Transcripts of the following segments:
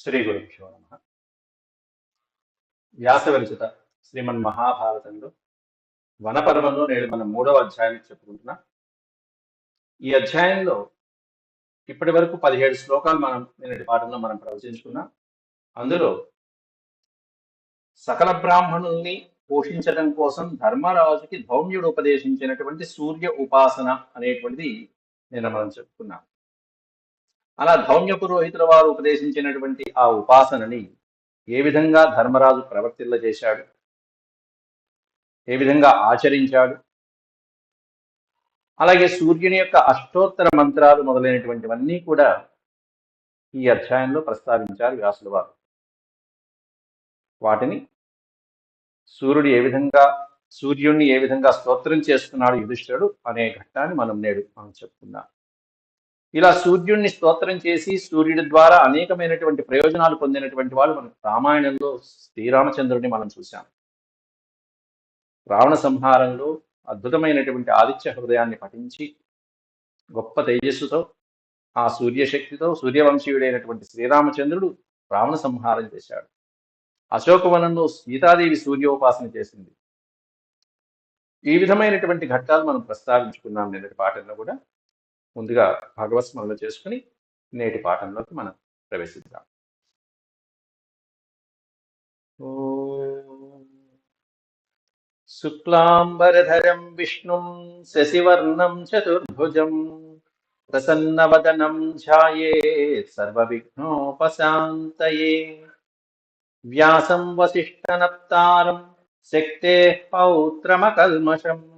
శ్రీ గురుభ్యో నమ. వ్యాసవిరచిత శ్రీమన్ మహాభారతంలో వనపర్వంలో నేడు మనం మూడవ అధ్యాయాన్ని చెప్పుకుంటున్నాం. ఈ అధ్యాయంలో ఇప్పటి వరకు పదిహేడు శ్లోకాలు మనం నిన్నటి పాఠంలో మనం ప్రవచించుకున్నాం. అందులో సకల బ్రాహ్మణుల్ని పోషించడం కోసం ధర్మరాజుకి ధౌమ్యుడు ఉపదేశించినటువంటి సూర్య ఉపాసన అనేటువంటిది నిన్న మనం చెప్పుకున్నాం. అలా ధౌమ్య పురోహితుల వారు ఉపదేశించినటువంటి ఆ ఉపాసనని ఏ విధంగా ధర్మరాజు ప్రవర్తిల్లజేశాడు? ఏ విధంగా ఆచరించాడు? అలాగే సూర్యుని యొక్క అష్టోత్తర మంత్రాలు మొదలైనటువంటివన్నీ కూడా ఈ అధ్యాయంలో ప్రస్తావించారు వ్యాసుల వారు. వాటిని సూర్యుడు ఏ విధంగా సూర్యుడిని ఏ విధంగా స్తోత్రం చేస్తున్నాడు యుధిష్ఠుడు అనే ఘట్టాన్ని మనం నేడు మనం చెప్పుకున్నాం ఇలా సూర్యుడిని స్తోత్రం చేసి సూర్యుడి ద్వారా అనేకమైనటువంటి ప్రయోజనాలు పొందినటువంటి వాళ్ళు మనం రామాయణంలో శ్రీరామచంద్రుడిని మనం చూశాం. రావణ సంహారంలో అద్భుతమైనటువంటి ఆదిత్య హృదయాన్ని పఠించి గొప్ప తేజస్సుతో ఆ సూర్యశక్తితో సూర్యవంశీయుడైనటువంటి శ్రీరామచంద్రుడు రావణ సంహారం చేశాడు. అశోకవనంలో సీతాదేవి సూర్యోపాసన చేసింది. ఈ విధమైనటువంటి ఘట్టాలు మనం ప్రస్తావించుకున్నాం. నిన్నటి పాటల్లో కూడా ముందుగా భగవత్ స్మరణ చేసుకుని నేటి పాఠంలోకి మనం ప్రవేశిద్దాం. శుక్లాంబరధరం విష్ణుం శశివర్ణం చతుర్భుజం ప్రసన్నవదనం ధ్యాయేత్ సర్వవిఘ్నోపశాంతయే. వ్యాసం వసిష్ఠనప్తారం శక్తే పౌత్రమకల్మషం.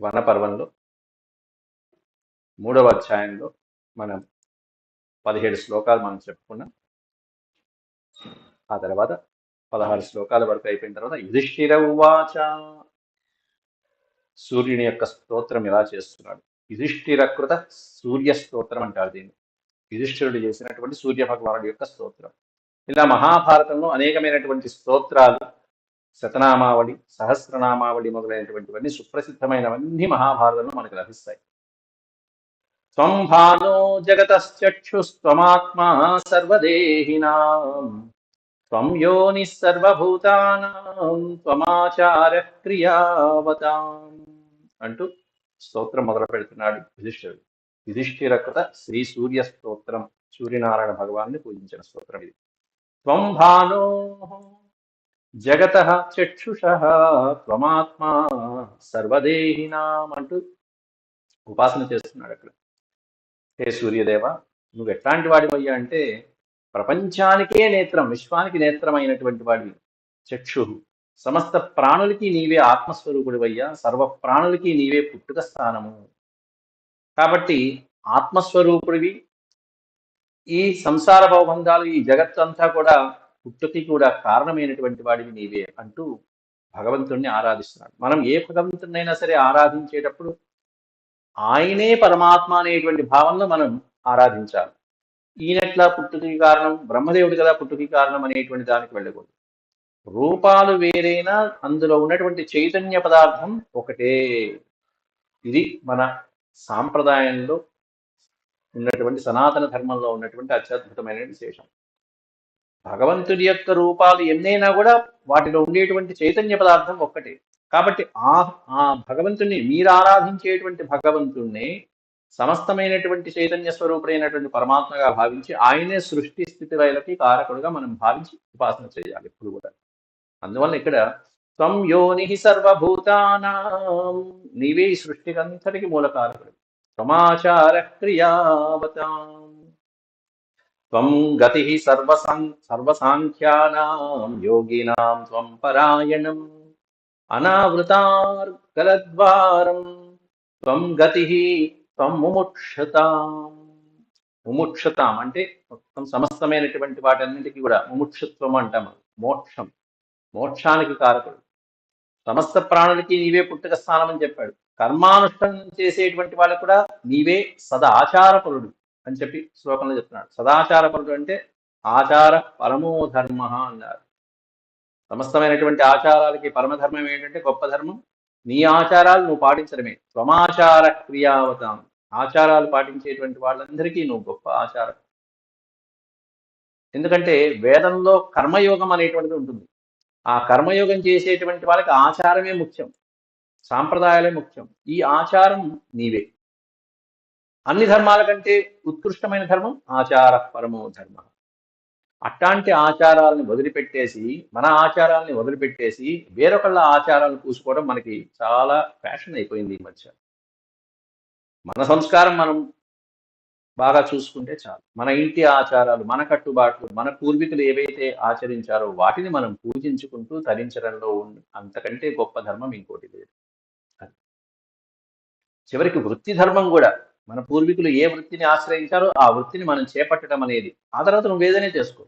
వనపర్వంలో మూడవ అధ్యాయంలో మనం పదిహేడు శ్లోకాలు మనం చెప్పుకున్నాం. ఆ తర్వాత పదహారు శ్లోకాల వరకు అయిపోయిన తర్వాత యుధిష్ఠిర ఉవాచ సూర్యుని యొక్క స్తోత్రం ఎలా చేస్తున్నాడు. యుధిష్ఠిరకృత సూర్య స్తోత్రం అంటారు దీన్ని. యుధిష్ఠిరుడు చేసినటువంటి సూర్య భగవానుడి యొక్క స్తోత్రం. ఇలా మహాభారతంలో అనేకమైనటువంటి స్తోత్రాలు శతనామావళి సహస్రనామావళి మొదలైనటువంటివన్నీ సుప్రసిద్ధమైనవన్నీ మహాభారతంలో మనకు లభిస్తాయి. త్వం భానో జగతశ్చక్షుస్త్వమాత్మా సర్వదేహినాం త్వం యోని సర్వభూతానాం త్వమాచార క్రియావతాం అంటూ స్తోత్రం మొదలు పెడుతున్నాడు యుధిష్ఠిరుడు. యుధిష్ఠిరకృత శ్రీ సూర్య స్తోత్రం సూర్యనారాయణ భగవాన్ని పూజించిన స్తోత్రం ఇది. త్వం భానో జగత చక్షుష త్వమాత్మా సర్వదేహినాం అంటూ ఉపాసన చేస్తున్నాడు అక్కడ. హే సూర్యదేవ నువ్వు ఎట్లాంటి వాడివయ్యా అంటే ప్రపంచానికే నేత్రం విశ్వానికి నేత్రమైనటువంటి వాడివి. చక్షు సమస్త ప్రాణులకి నీవే ఆత్మస్వరూపుడివయ్యా సర్వ ప్రాణులకి నీవే పుట్టుక స్థానము. కాబట్టి ఆత్మస్వరూపుడివి ఈ సంసార భవబంధాలు ఈ జగత్తంతా కూడా పుట్టుకి కూడా కారణమైనటువంటి వాడివి నీవే అంటూ భగవంతుణ్ణి ఆరాధిస్తున్నాడు. మనం ఏ భగవంతుడినైనా సరే ఆరాధించేటప్పుడు ఆయనే పరమాత్మ అనేటువంటి భావంలో మనం ఆరాధించాలి. ఈయనట్లా పుట్టుకి కారణం? బ్రహ్మదేవుడు కదా పుట్టుకి కారణం అనేటువంటి దానికి వెళ్ళకూడదు. రూపాలు వేరైనా అందులో ఉన్నటువంటి చైతన్య పదార్థం ఒకటే. ఇది మన సాంప్రదాయంలో ఉన్నటువంటి సనాతన ధర్మంలో ఉన్నటువంటి అత్యద్భుతమైన విశేషం భగవంతుడి యొక్క రూపాలు ఎన్నైనా కూడా వాటిలో ఉండేటువంటి చైతన్య పదార్థం ఒక్కటే. కాబట్టి ఆ ఆ భగవంతుణ్ణి మీరు ఆరాధించేటువంటి భగవంతుణ్ణి సమస్తమైనటువంటి చైతన్య స్వరూపుడైనటువంటి పరమాత్మగా భావించి ఆయనే సృష్టి స్థితి లయలకి కారకుడుగా మనం భావించి ఉపాసన చేయాలి ఇప్పుడు కూడా. అందువల్ల ఇక్కడ త్వం యోని సర్వభూతానాం నీవే ఈ సృష్టికంతటికి మూల కారకుడు సమాచార క్రియావతాం త్వం గతి సర్వసాం సర్వసాంఖ్యానాం యోగినాం త్వం పరాయణం అనావృతార్కలద్వారం త్వం గతి త్వం ముముక్షతాం ముముక్షతాం అంటే మొత్తం సమస్తమైనటువంటి వాటన్నిటికీ కూడా ముముక్షత్వం అంటాం మోక్షం మోక్షానికి కారకుడు. సమస్త ప్రాణులకి నీవే పుట్టుక స్థానం అని చెప్పాడు. కర్మానుష్ఠానం చేసేటువంటి వాళ్ళకు కూడా నీవే సదాచారపరుడు అని చెప్పి శ్లోకంలో చెప్తున్నాడు. సదాచారపరుడు అంటే ఆచార పరమో ధర్మ అన్నారు. సమస్తమైనటువంటి ఆచారాలకి పరమధర్మం ఏంటంటే గొప్ప ధర్మం. నీ ఆచారాలు నువ్వు పాటించడమే. త్వమాచార క్రియావతాం. ఆచారాలు పాటించేటువంటి వాళ్ళందరికీ నువ్వు గొప్ప ఆచారం. ఎందుకంటే వేదంలో కర్మయోగం అనేటువంటిది ఉంటుంది. ఆ కర్మయోగం చేసేటువంటి వాళ్ళకి ఆచారమే ముఖ్యం. సాంప్రదాయాలే ముఖ్యం. ఈ ఆచారం నీవే. అన్ని ధర్మాల కంటే ఉత్కృష్టమైన ధర్మం ఆచార పరమో ధర్మ. అట్లాంటి ఆచారాలను వదిలిపెట్టేసి మన ఆచారాలని వదిలిపెట్టేసి వేరొకళ్ళ ఆచారాలను పూసుకోవడం మనకి చాలా ఫ్యాషన్ అయిపోయింది ఈ మధ్య. మన సంస్కారం మనం బాగా చూసుకుంటే చాలు. మన ఇంటి ఆచారాలు మన కట్టుబాట్లు మన పూర్వీకులు ఏవైతే ఆచరించారో వాటిని మనం పూజించుకుంటూ తరించడంలో అంతకంటే గొప్ప ధర్మం ఇంకోటి లేదు. చివరికి వృత్తి ధర్మం కూడా మన పూర్వీకులు ఏ వృత్తిని ఆశ్రయించారో ఆ వృత్తిని మనం చేపట్టడం అనేది ఆ తర్వాత నువ్వు ఏదైనా చేసుకో.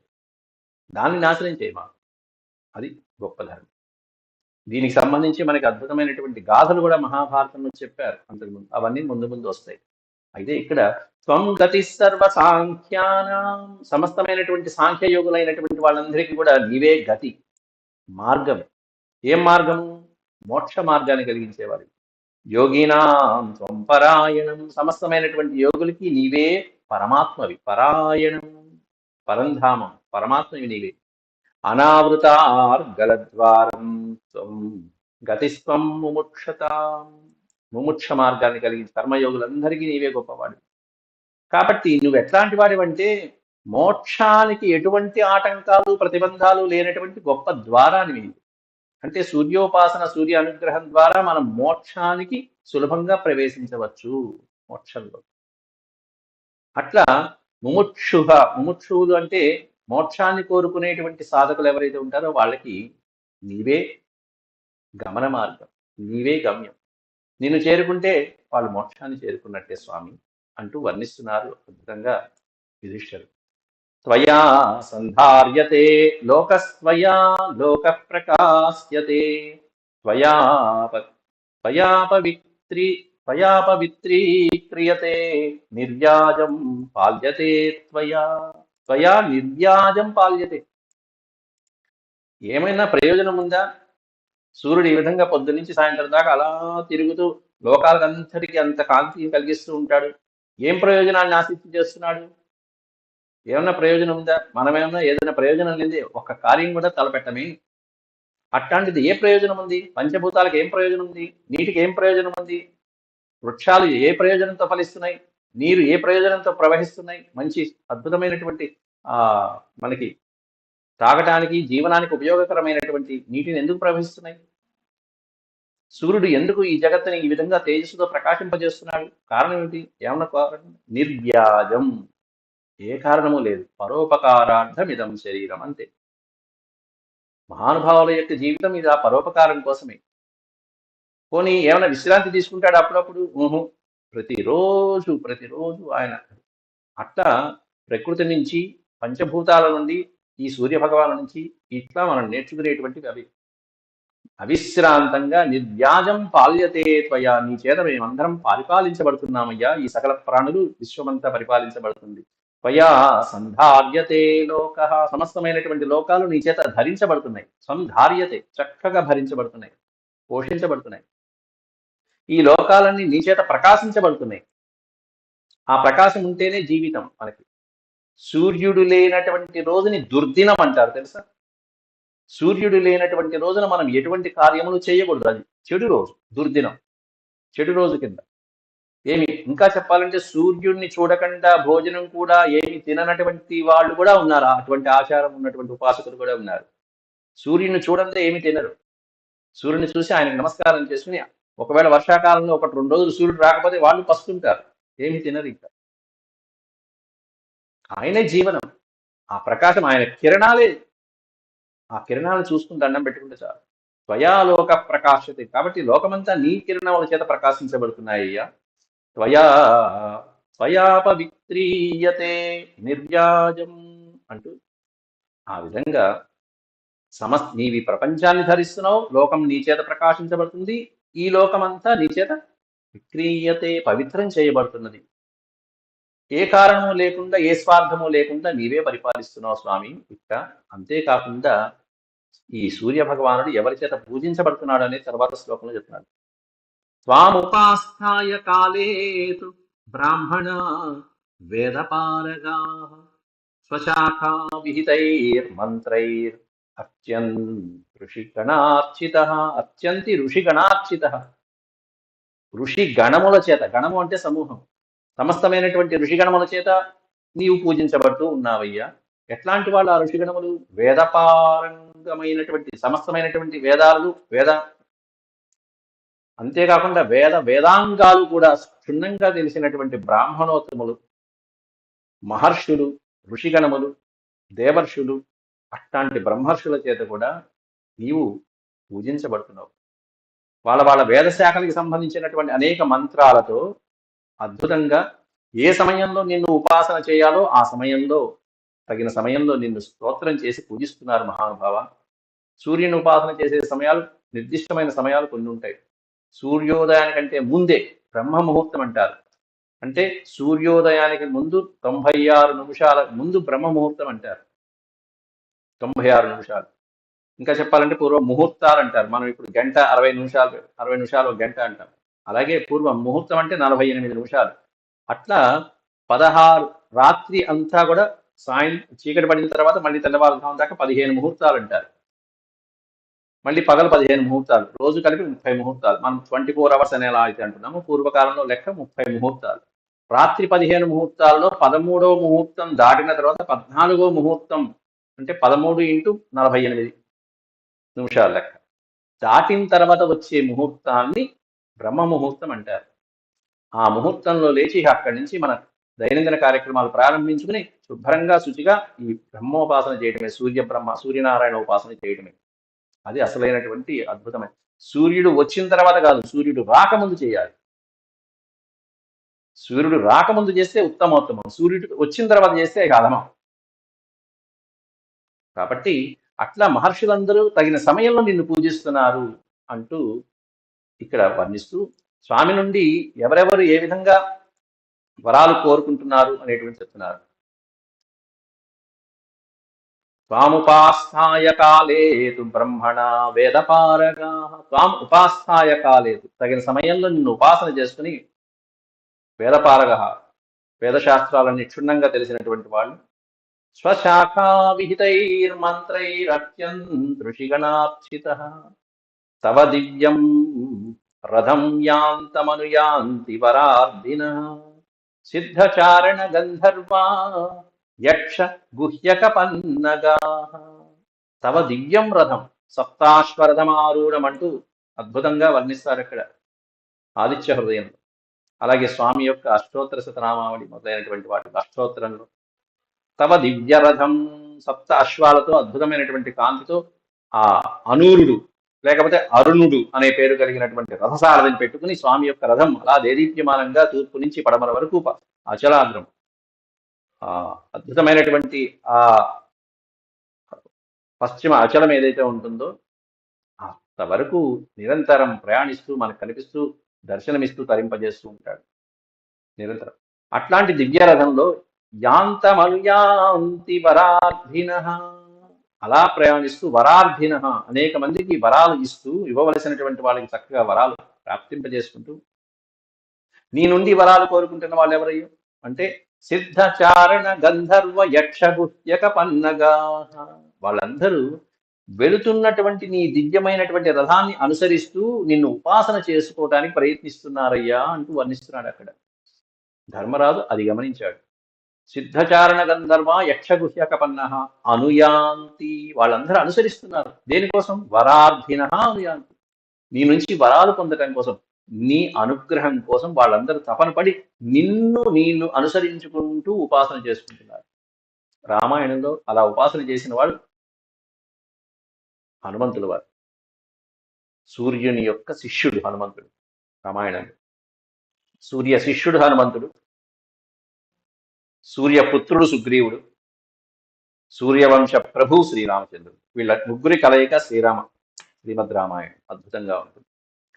దాన్ని నాశనం చేయమా అది గొప్ప ధర్మం. దీనికి సంబంధించి మనకి అద్భుతమైనటువంటి గాథలు కూడా మహాభారతంలో చెప్పారు అంతకుముందు. అవన్నీ ముందు ముందు వస్తాయి. అయితే ఇక్కడ త్వం గతి సర్వ సాంఖ్యానం సమస్తమైనటువంటి సాంఖ్యయోగులైనటువంటి వాళ్ళందరికీ కూడా నీవే గతి మార్గం. ఏం మార్గం మోక్ష మార్గాన్ని కలిగించేవారికి. యోగినాం త్వం పరాయణం. సమస్తమైనటువంటి యోగులకి నీవే పరమాత్మవి. పరాయణం పరంధామం పరమాత్మవి నీవే. అనావృతార్గలద్వారం త్వం గతిస్వం ముముక్షత. ముముక్ష మార్గాన్ని కలిగిన కర్మయోగులందరికీ నీవే గొప్పవాడు కాబట్టి నువ్వు ఎట్లాంటి వాడివంటే మోక్షానికి ఎటువంటి ఆటంకాలు ప్రతిబంధాలు లేనటువంటి గొప్ప ద్వారాన్ని నీవు. అంటే సూర్యోపాసన సూర్య అనుగ్రహం ద్వారా మనం మోక్షానికి సులభంగా ప్రవేశించవచ్చు మోక్షంలో. అట్లా ముముక్షుహ ముముక్షువులు అంటే మోక్షాన్ని కోరుకునేటువంటి సాధకులు ఎవరైతే ఉంటారో వాళ్ళకి నీవే గమన మార్గం నీవే గమ్యం. నిన్ను చేరుకుంటే వాళ్ళు మోక్షాన్ని చేరుకున్నట్టే స్వామి అంటూ వర్ణిస్తున్నారు అద్భుతంగా యుధిష్ఠరు త్వయా సంధార్యతే లోకస్త్వయా లోక ప్రకాశ్యతే త్వయా ప- క్రియతే పవిత్రి నిర్వ్యాజం పాల్యతే త్వయా. త్వయా నిర్వ్యాజం పాల్యతే. ఏమైనా ప్రయోజనం ఉందా? సూర్యుడు ఈ విధంగా పొద్దు నుంచి సాయంత్రం దాకా అలా తిరుగుతూ లోకాలకంతటికి అంత కాంతి కలిగిస్తూ ఉంటాడు. ఏం ప్రయోజనాన్ని ఆశించి చేస్తున్నాడు? ఏమన్నా ప్రయోజనం ఉందా? మనమేమన్నా ఏదైనా ప్రయోజనం లేదే. ఒక్క కార్యం కూడా తలపెట్టమే. అట్లాంటిది ఏ ప్రయోజనం ఉంది? పంచభూతాలకు ఏం ప్రయోజనం ఉంది? నీటికి ఏం ప్రయోజనం ఉంది? వృక్షాలు ఏ ప్రయోజనంతో ఫలిస్తున్నాయి? నీరు ఏ ప్రయోజనంతో ప్రవహిస్తున్నాయి? మంచి అద్భుతమైనటువంటి మనకి తాగటానికి జీవనానికి ఉపయోగకరమైనటువంటి నీటిని ఎందుకు ప్రవహిస్తున్నాయి? సూర్యుడు ఎందుకు ఈ జగత్తుని ఈ విధంగా తేజస్సుతో ప్రకాశింపజేస్తున్నాడు? కారణం ఏమిటి? ఏమన్నా కారణం? నిర్వ్యాజం. ఏ కారణము లేదు. పరోపకారార్థం ఇదం శరీరం అంతే. మహానుభావుల యొక్క జీవితం ఇది ఆ పరోపకారం కోసమే. పోనీ ఏమైనా విశ్రాంతి తీసుకుంటాడు అప్పుడప్పుడు? ఊహు. ప్రతిరోజు ప్రతిరోజు ఆయన అట్లా ప్రకృతి నుంచి పంచభూతాల నుండి ఈ సూర్య భగవాను నుంచి ఇట్లా మనం నేర్చుకునేటువంటివి అవి. అవిశ్రాంతంగా నిర్వ్యాజం పాల్యతే త్వయా. నీ చేత మేమందరం పరిపాలించబడుతున్నామయ్యా. ఈ సకల ప్రాణులు విశ్వమంతా పరిపాలించబడుతుంది. త్వయా సంధార్యతే లోక. సమస్తమైనటువంటి లోకాలు నీ చేత ధరించబడుతున్నాయి. సంధార్యతే చక్కగా భరించబడుతున్నాయి పోషించబడుతున్నాయి. ఈ లోకాలన్నీ నీ చేత ప్రకాశించబడుతున్నాయి. ఆ ప్రకాశం ఉంటేనే జీవితం మనకి. సూర్యుడు లేనటువంటి రోజుని దుర్దినం అంటారు తెలుసా? సూర్యుడు లేనటువంటి రోజున మనం ఎటువంటి కార్యములు చేయకూడదు అది. చెడు రోజు దుర్దినం. చెడు రోజు కింద. ఏమి? ఇంకా చెప్పాలంటే సూర్యుడిని చూడకుండా భోజనం కూడా ఏమి తిననటువంటి వాళ్ళు కూడా ఉన్నారు? అటువంటి ఆచారం ఉన్నటువంటి ఉపాసకులు కూడా ఉన్నారు. సూర్యుని చూడంతో ఏమి తినరు. సూర్యుని చూసి ఆయన నమస్కారం చేసుకుని ఒకవేళ వర్షాకాలంలో ఒకటి రెండు రోజులు సూర్యుడు రాకపోతే వాళ్ళు పస్తుంటారు. ఏమి తినరు ఇంకా. ఆయనే జీవనం. ఆ ప్రకాశం ఆయన కిరణాలే. ఆ కిరణాలను చూసుకుని దండం పెట్టుకుంటే చాలు. స్వయాలోక ప్రకాశతే. కాబట్టి లోకమంతా నీ కిరణముల చేత ప్రకాశించబడుతున్నాయ్యా త్వయా స్వయాపవిత్రీయతే నిర్వ్యాజం అంటూ ఆ విధంగా సమస్ నీవి ప్రపంచాన్ని ధరిస్తున్నావు లోకం నీ చేత ప్రకాశించబడుతుంది ఈ లోకమంతా నీ చేత విక్రీయతే పవిత్రం చేయబడుతున్నది. ఏ కారణము లేకుండా ఏ స్వార్థము లేకుండా నీవే పరిపాలిస్తున్నావు స్వామి. ఇక్క అంతేకాకుండా ఈ సూర్య భగవానుడు ఎవరి చేత పూజించబడుతున్నాడు అనే తర్వాత శ్లోకంలో చెప్తున్నాడు. స్వాముపాస్థాయ కాలేతు బ్రాహ్మణ వేదపారగా స్వశాఖా విహితైర్మంత్రైర్ అత్యన్ ఋషిగణార్చిత అత్యంతి ఋషిగణార్చిత ఋషి గణముల చేత గణము అంటే సమూహం. సమస్తమైనటువంటి ఋషిగణముల చేత నీవు పూజించబడుతూ ఉన్నావయ్యా. ఎట్లాంటి వాళ్ళు ఆ ఋషిగణములు? వేదపారంగమైనటువంటి సమస్తమైనటువంటి వేదాలు వేద అంతేకాకుండా వేద వేదాంగాలు కూడా క్షుణ్ణంగా తెలిసినటువంటి బ్రాహ్మణోత్తములు మహర్షులు ఋషిగణములు దేవర్షులు అట్లాంటి బ్రహ్మర్షుల చేత కూడా నీవు పూజించబడుతున్నావు. వాళ్ళ వాళ్ళ వేదశాఖలకు సంబంధించినటువంటి అనేక మంత్రాలతో అద్భుతంగా ఏ సమయంలో నిన్ను ఉపాసన చేయాలో ఆ సమయంలో తగిన సమయంలో నిన్ను స్తోత్రం చేసి పూజిస్తున్నారు మహానుభావ. సూర్యుని ఉపాసన చేసే సమయాలు నిర్దిష్టమైన సమయాలు కొన్ని ఉంటాయి. సూర్యోదయానికంటే ముందే బ్రహ్మ ముహూర్తం అంటారు. అంటే సూర్యోదయానికి ముందు తొంభై ఆరు నిమిషాల ముందు బ్రహ్మ ముహూర్తం అంటారు. తొంభై ఆరు నిమిషాలు. ఇంకా చెప్పాలంటే పూర్వం ముహూర్తాలు అంటారు. మనం ఇప్పుడు గంట అరవై నిమిషాలు అరవై నిమిషాలు గంట అంటాం. అలాగే పూర్వం ముహూర్తం అంటే నలభై ఎనిమిది నిమిషాలు. అట్లా పదహారు రాత్రి అంతా కూడా సాయం చీకటి పడిన తర్వాత మళ్ళీ తెల్లవారుజాము దాకా పదిహేను ముహూర్తాలు అంటారు. మళ్ళీ పగలు పదిహేను ముహూర్తాలు రోజు కలిపి ముప్పై ముహూర్తాలు. మనం ట్వంటీ ఫోర్ అవర్స్ అనేలా అయితే అంటున్నాము. పూర్వకాలంలో లెక్క ముప్పై ముహూర్తాలు. రాత్రి పదిహేను ముహూర్తాల్లో పదమూడవ ముహూర్తం దాటిన తర్వాత పద్నాలుగో ముహూర్తం అంటే పదమూడు ఇంటూ నలభై ఎనిమిది నిమిషాల లెక్క. దాటిన తర్వాత వచ్చే ముహూర్తాన్ని బ్రహ్మ ముహూర్తం అంటారు. ఆ ముహూర్తంలో లేచి అక్కడి నుంచి మన దైనందిన కార్యక్రమాలు ప్రారంభించుకుని శుభ్రంగా శుచిగా ఈ బ్రహ్మోపాసన చేయడమే సూర్య బ్రహ్మ సూర్యనారాయణ ఉపాసన చేయడమే అది అసలైనటువంటి అద్భుతమైన సూర్యుడు వచ్చిన తర్వాత కాదు సూర్యుడు రాకముందు చేయాలి. సూర్యుడు రాకముందు చేస్తే ఉత్తమోత్తమం. సూర్యుడు వచ్చిన తర్వాత చేస్తే ఇక కాబట్టి అట్లా మహర్షులందరూ తగిన సమయంలో నిన్ను పూజిస్తున్నారు అంటూ ఇక్కడ వర్ణిస్తూ స్వామి నుండి ఎవరెవరు ఏ విధంగా వరాలు కోరుకుంటున్నారు అనేటువంటి చెప్తున్నారు. త్వాముపాస్థాయ కాలేతు బ్రహ్మణ వేదపారగా. త్వాం ఉపాస్థాయ కాలేతు తగిన సమయంలో నిన్ను ఉపాసన చేసుకుని వేదపారగ. వేదశాస్త్రాలను క్షుణ్ణంగా తెలిసినటువంటి వాళ్ళు స్వశాఖా విహితైర్మంత్రైరత్యంతృషిగణార్చిత తవ దివ్యం రథం యాంతమనుయాంతి వరార్దిన సిద్ధచారణ గంధర్వా యక్ష గుహ్యక పన్నగా. తవ దివ్యం రథం సప్తాశ్వరథమారూఢం అంటూ అద్భుతంగా వర్ణిస్తారు ఇక్కడ ఆదిత్య హృదయంలో అలాగే స్వామి యొక్క అష్టోత్తర శతనామావళి మొదలైనటువంటి వాటి అష్టోత్తరంలో తవ దివ్య రథం సప్త అశ్వాలతో అద్భుతమైనటువంటి కాంతితో ఆ అనూరుడు లేకపోతే అరుణుడు అనే పేరు కలిగినటువంటి రథసారథిని పెట్టుకుని స్వామి యొక్క రథం అలా దేదీప్యమానంగా తూర్పు నుంచి పడమర వరకు అచలాగ్రం. అద్భుతమైనటువంటి ఆ పశ్చిమ అచలం ఏదైతే ఉంటుందో అంతవరకు నిరంతరం ప్రయాణిస్తూ మనకు కనిపిస్తూ దర్శనమిస్తూ తరింపజేస్తూ ఉంటాడు. నిరంతరం. అట్లాంటి దివ్యరథంలో యాంతమల్యాంతి యాంతమనుయాంతి వరార్థిన అలా ప్రయాణిస్తూ వరార్థిన అనేక మందికి వరాలు ఇస్తూ ఇవ్వవలసినటువంటి వాళ్ళకి చక్కగా వరాలు ప్రాప్తింపజేసుకుంటూ నీ నుండి వరాలు కోరుకుంటున్న వాళ్ళు ఎవరయ్యో అంటే సిద్ధచారణ గంధర్వ యక్షగుహ్యక పన్నగా వాళ్ళందరూ వెళుతున్నటువంటి నీ దివ్యమైనటువంటి రథాన్ని అనుసరిస్తూ నిన్ను ఉపాసన చేసుకోవటానికి ప్రయత్నిస్తున్నారయ్యా అంటూ వర్ణిస్తున్నాడు అక్కడ. ధర్మరాజు అది గమనించాడు. సిద్ధచారణ గంధర్వ యక్షగుహ్యక పన్న అనుయాంతి వాళ్ళందరూ అనుసరిస్తున్నారు. దేనికోసం? వరార్థిన అనుయాంతి. నీ నుంచి వరాలు పొందటం కోసం. నీ అనుగ్రహం కోసం వాళ్ళందరూ తపన పడి నిన్ను నీళ్ళు అనుసరించుకుంటూ ఉపాసన చేసుకుంటున్నారు. రామాయణంలో అలా ఉపాసన చేసిన వాడు హనుమంతుల వారు. సూర్యుని యొక్క శిష్యుడు హనుమంతుడు రామాయణంలో. సూర్య శిష్యుడు హనుమంతుడు. సూర్యపుత్రుడు సుగ్రీవుడు. సూర్యవంశ ప్రభు శ్రీరామచంద్రుడు. వీళ్ళ ముగ్గురి కలయిక శ్రీరామ శ్రీమద్ రామాయణం. అద్భుతంగా ఉంటుంది.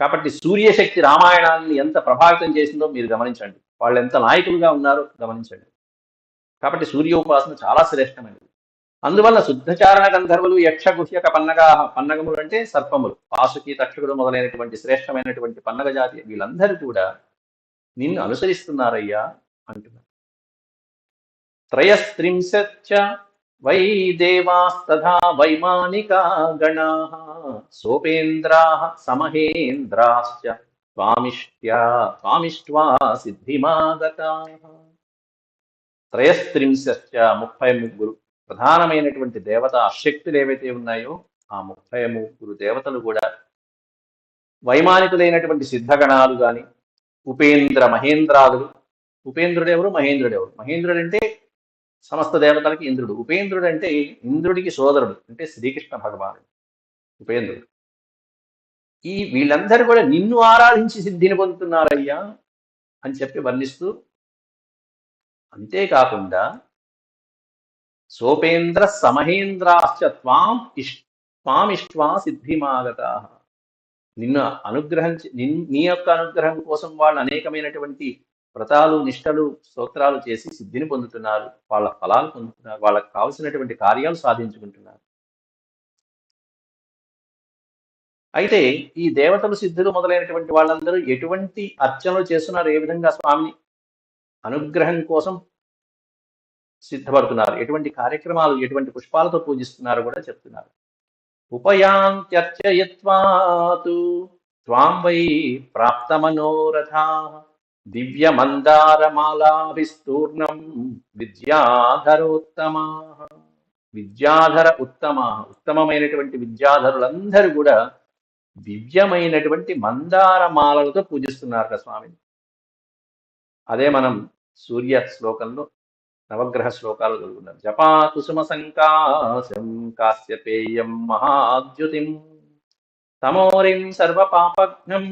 కాబట్టి సూర్యశక్తి రామాయణాన్ని ఎంత ప్రభావితం చేసిందో మీరు గమనించండి. వాళ్ళు ఎంత నాయకులుగా ఉన్నారో గమనించండి. కాబట్టి సూర్య ఉపాసన చాలా శ్రేష్టమైనది. అందువల్ల శుద్ధచారణ గంధర్వులు యక్ష గుహ్యక పన్నగా పన్నగములు అంటే సర్పములు. పాసుకి తక్షకుడు మొదలైనటువంటి శ్రేష్టమైనటువంటి పన్నగ జాతి వీళ్ళందరూ కూడా నిన్ను అనుసరిస్తున్నారయ్యా అంటున్నారు. త్రయస్త్రింశ వై దేవాస్తథా వైమానికా గణా సోపేంద్రా సమహేంద్రాశ్చ త్వామిష్ట్యా త్వామిష్ట్వా సిద్ధిమాగతా త్రయస్త్రింశ్చ ముప్పై ముగ్గురు ప్రధానమైనటువంటి దేవత శక్తులు ఏవైతే ఉన్నాయో ఆ ముప్పై ముగ్గురు దేవతలు కూడా వైమానికులైనటువంటి సిద్ధగణాలు కానీ ఉపేంద్ర మహేంద్రాదులు. ఉపేంద్రుడెవరు మహేంద్రుడెవరు మహేంద్రుడంటే సమస్త దేవతలకి ఇంద్రుడు. ఉపేంద్రుడు అంటే ఇంద్రుడికి సోదరుడు అంటే శ్రీకృష్ణ భగవానుడు ఉపేంద్రుడు. ఈ వీళ్ళందరూ కూడా నిన్ను ఆరాధించి సిద్ధిని పొందుతున్నారయ్యా అని చెప్పి వర్ణిస్తూ అంతేకాకుండా సోపేంద్ర సమహేంద్రాశ్చ త్వాం ఇష్ ఇష్వా సిద్ధిమాగత. నిన్ను అనుగ్రహం నీ యొక్క అనుగ్రహం కోసం వాళ్ళు అనేకమైనటువంటి వ్రతాలు నిష్టలు స్తోత్రాలు చేసి సిద్ధిని పొందుతున్నారు. వాళ్ళ ఫలాలు పొందుతున్నారు. వాళ్ళకి కావలసినటువంటి కార్యాలు సాధించుకుంటున్నారు. అయితే ఈ దేవతలు సిద్ధులు మొదలైనటువంటి వాళ్ళందరూ ఎటువంటి అర్చనలు చేస్తున్నారు? ఏ విధంగా స్వామిని అనుగ్రహం కోసం సిద్ధపడుతున్నారు? ఎటువంటి కార్యక్రమాలు ఎటువంటి పుష్పాలతో పూజిస్తున్నారు కూడా చెప్తున్నారు. ఉపయాంత్యర్చయత్వాతు త్వాం వై ప్రాప్త మనోరథా దివ్య మందారమాలాభిస్తూర్ణం విద్యాధరోత్తమా విద్యాధర ఉత్తమ ఉత్తమమైనటువంటి విద్యాధరులందరూ కూడా దివ్యమైనటువంటి మందారమాలలతో పూజిస్తున్నారు పూజిస్తున్నారట స్వామిని అదే మనం సూర్య శ్లోకంలో నవగ్రహ శ్లోకాలు చదువుకున్నారు జపా కుసుమ సంకాశం కాశ్యపేయం మహాద్యుతిం తమోరిం సర్వ పాపఘ్నం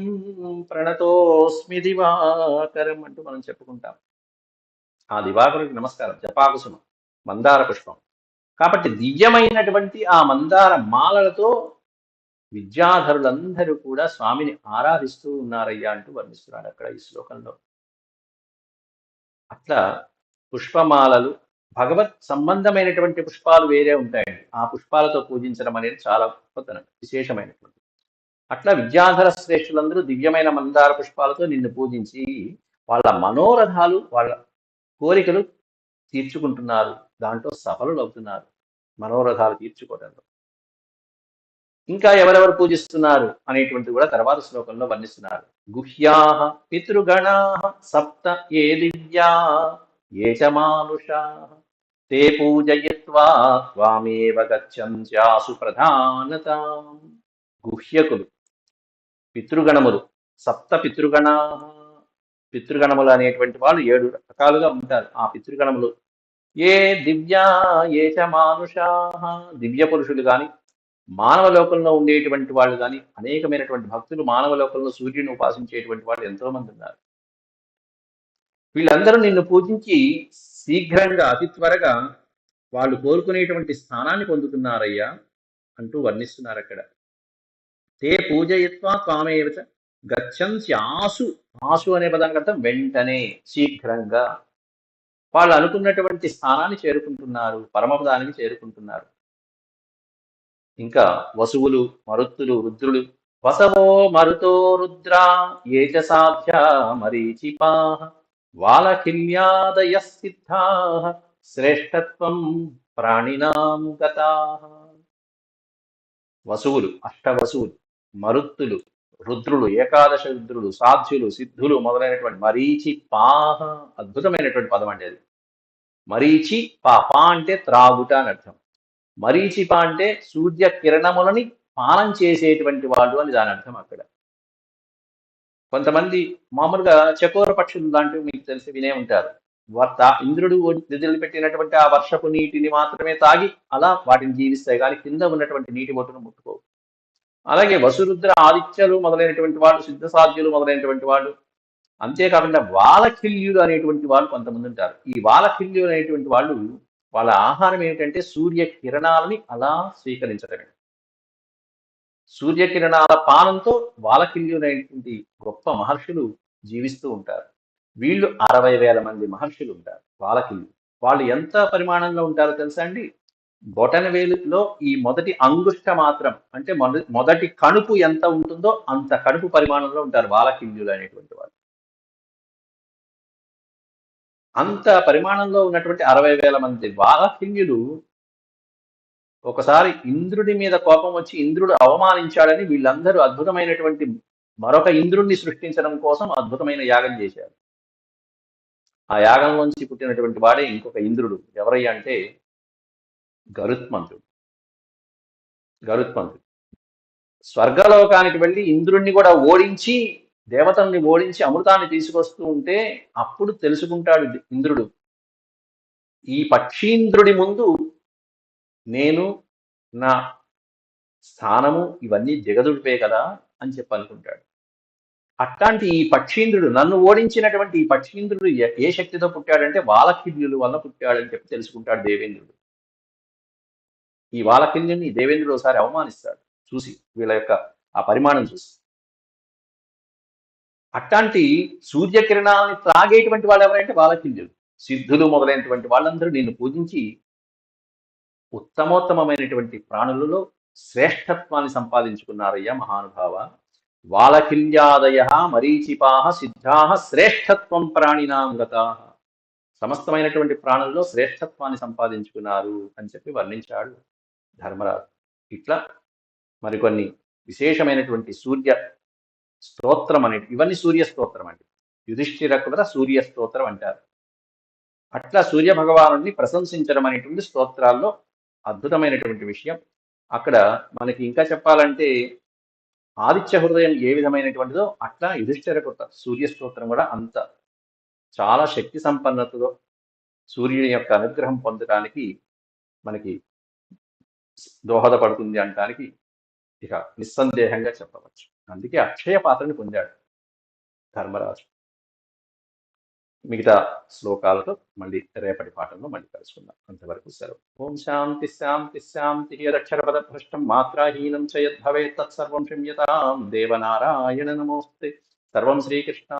ప్రణతోస్మి దివాకరం అంటూ మనం చెప్పుకుంటాం. ఆ దివాకరుడికి నమస్కారం. జపాకుసుమ మందార పుష్పం. కాబట్టి దివ్యమైనటువంటి ఆ మందార మాలలతో విద్యాధరులందరూ కూడా స్వామిని ఆరాధిస్తూ ఉన్నారయ్యా అంటూ వర్ణిస్తున్నాడు అక్కడ ఈ శ్లోకంలో. అట్లా పుష్పమాలలు భగవత్ సంబంధమైనటువంటి పుష్పాలు వేరే ఉంటాయండి. ఆ పుష్పాలతో పూజించడం అనేది చాలా గొప్పతనం విశేషమైనటువంటి అట్లా విద్యాధర శ్రేష్ఠులందరూ దివ్యమైన మందార పుష్పాలతో నిన్ను పూజించి వాళ్ళ మనోరథాలు వాళ్ళ కోరికలు తీర్చుకుంటున్నారు. దాంట్లో సఫలులు అవుతున్నారు. మనోరథాలు తీర్చుకోవడంలో. ఇంకా ఎవరెవరు పూజిస్తున్నారు అనేటువంటిది కూడా తర్వాత శ్లోకంలో వర్ణిస్తున్నారు. గుహ్యా పితృగణా సప్త ఏ దివ్యా ఏ చ మానుషా తే పూజయిత్వా త్వామేవ గచ్చంత్యాసు ప్రధానత. గుహ్యకులు పితృగణములు. సప్త పితృగణ పితృగణములు అనేటువంటి వాళ్ళు ఏడు రకాలుగా ఉంటారు. ఆ పితృగణములు. ఏ దివ్య ఏ చ మానుషా దివ్య పురుషులు కానీ మానవ లోకంలో ఉండేటువంటి వాళ్ళు కానీ అనేకమైనటువంటి భక్తులు మానవ లోకంలో సూర్యుని ఉపాసించేటువంటి వాళ్ళు ఎంతో మంది ఉన్నారు. వీళ్ళందరూ నిన్ను పూజించి శీఘ్రంగా అతి త్వరగా వాళ్ళు కోరుకునేటువంటి స్థానాన్ని పొందుతున్నారయ్యా అంటూ వర్ణిస్తున్నారు అక్కడ. తే పూజయత్వా త్వామేవచ గచ్చంతి ఆసు ఆసు అనే పదానికి అర్థం వెంటనే శీఘ్రంగా. వాళ్ళు అనుకున్నటువంటి స్థానాన్ని చేరుకుంటున్నారు పరమపదానికి చేరుకుంటున్నారు. ఇంకా వసువులు మరుత్తులు రుద్రులు వసవో మరుతో రుద్రా ఏచ సాధ్య మరీచిపా వాలకిల్యాదయ సిద్ధా శ్రేష్టత్వం ప్రాణినాం గతా. వసువులు అష్టవసువులు. మరుత్తులు రుద్రులు ఏకాదశ రుద్రులు సాధ్యులు సిద్ధులు మొదలైనటువంటి మరీచి పాహ అద్భుతమైనటువంటి పదం అండి అది. మరీచి పా పా అంటే త్రాగుట అని అర్థం. మరీచిప అంటే సూర్య కిరణములని పానం చేసేటువంటి వాళ్ళు అని దాని అర్థం అక్కడ. కొంతమంది మామూలుగా చకోర పక్షులు లాంటివి మీకు తెలిసి వినే ఉంటారు. వర్త ఇంద్రుడు వదిలిపెట్టినటువంటి ఆ వర్షపు నీటిని మాత్రమే తాగి అలా వాటిని జీవిస్తాయి. కానీ కింద ఉన్నటువంటి నీటి బొట్టును ముట్టుకోవు. అలాగే వసురుద్ర ఆదిత్యలు మొదలైనటువంటి వాళ్ళు సిద్ధ సాధ్యులు మొదలైనటువంటి వాళ్ళు. అంతేకాకుండా వాలకిల్యులు అనేటువంటి వాళ్ళు కొంతమంది ఉంటారు. ఈ వాలకిల్యులు అనేటువంటి వాళ్ళు వాళ్ళ ఆహారం ఏమిటంటే సూర్య కిరణాలని అలా స్వీకరించడమే. సూర్యకిరణాల పానంతో వాలకిల్యులైనటువంటి గొప్ప మహర్షులు జీవిస్తూ ఉంటారు. వీళ్ళు అరవై వేల మంది మహర్షులు ఉంటారు వాలకిల్లు వాళ్ళు ఎంత పరిమాణంలో ఉంటారో తెలుసా అండి? బొటన వేలులో ఈ మొదటి అంగుష్ట మాత్రం అంటే మొదటి కణుపు ఎంత ఉంటుందో అంత కణుపు పరిమాణంలో ఉంటారు బాలకింజులు అనేటువంటి వాళ్ళు. అంత పరిమాణంలో ఉన్నటువంటి అరవై వేల మంది బాలకింజులు ఒకసారి ఇంద్రుడి మీద కోపం వచ్చి ఇంద్రుడు అవమానించాడని వీళ్ళందరూ అద్భుతమైనటువంటి మరొక ఇంద్రుడిని సృష్టించడం కోసం అద్భుతమైన యాగం చేశారు. ఆ యాగంలోంచి పుట్టినటువంటి వాడే ఇంకొక ఇంద్రుడు. ఎవరయ్యా అంటే గరుత్మంతుడు. గరుత్మంతుడు. స్వర్గలోకానికి వెళ్ళి ఇంద్రుణ్ణి కూడా ఓడించి దేవతల్ని ఓడించి అమృతాన్ని తీసుకొస్తూ ఉంటే అప్పుడు తెలుసుకుంటాడు ఇంద్రుడు. ఈ పక్షీంద్రుడి ముందు నేను నా స్థానము ఇవన్నీ జగదుడిపే కదా అని చెప్పి అనుకుంటాడు. అట్లాంటి ఈ పక్షీంద్రుడు నన్ను ఓడించినటువంటి ఈ పక్షీంద్రుడు ఏ- శక్తితో పుట్టాడంటే వాలకిడ్యుల వల్ల పుట్టాడని చెప్పి తెలుసుకుంటాడు దేవేంద్రుడు. ఈ వాలకిల్యుని దేవేంద్రుడు ఒకసారి అవమానిస్తాడు. చూసి వీళ్ళ యొక్క ఆ పరిమాణం చూసి. అట్లాంటి సూర్యకిరణాలని త్రాగేటువంటి వాళ్ళు ఎవరంటే వాలకిల్యులు సిద్ధులు మొదలైనటువంటి వాళ్ళందరూ నిన్ను పూజించి ఉత్తమోత్తమమైనటువంటి ప్రాణులలో శ్రేష్టత్వాన్ని సంపాదించుకున్నారయ్యా మహానుభావ. వాలకిల్యాదయ మరీచిపాహ సిద్ధాహ శ్రేష్టత్వం ప్రాణినాం గతా సమస్తమైనటువంటి ప్రాణుల్లో శ్రేష్టత్వాన్ని సంపాదించుకున్నారు అని చెప్పి వర్ణించాడు. ధర్మరాజు. ఇట్లా మరికొన్ని విశేషమైనటువంటి సూర్య స్తోత్రం అనే ఇవన్నీ సూర్య స్తోత్రం అండి. యుధిష్ఠిర కూడా సూర్య స్తోత్రం అంటారు. అట్లా సూర్య భగవాను ప్రశంసించడం అనేటువంటి స్తోత్రాల్లో అద్భుతమైనటువంటి విషయం. అక్కడ మనకి ఇంకా చెప్పాలంటే ఆదిత్య హృదయం ఏ విధమైనటువంటిదో అట్లా యుధిష్ఠిర కృత సూర్య స్తోత్రం కూడా అంత చాలా శక్తి సంపన్నతతో సూర్యుని యొక్క అనుగ్రహం పొందడానికి మనకి దోహదపడుతుంది అనడానికి ఇక నిస్సందేహంగా చెప్పవచ్చు. అందుకే అక్షయ పాత్రని పొందాడు ధర్మరాజు. మిగతా శ్లోకాలతో మళ్ళీ రేపటి పాఠంలో మళ్ళీ కలుసుకుందాం. అంతవరకు సెలవు. ఓం శాంతి శాంతి శాంతి యదక్షరపద భ్రష్టం మాత్రాహీనం చ యద్భవేత్ తత్సర్వం క్షమ్యతాం. దేవనారాయణ నమోస్తే. సర్వం శ్రీకృష్ణ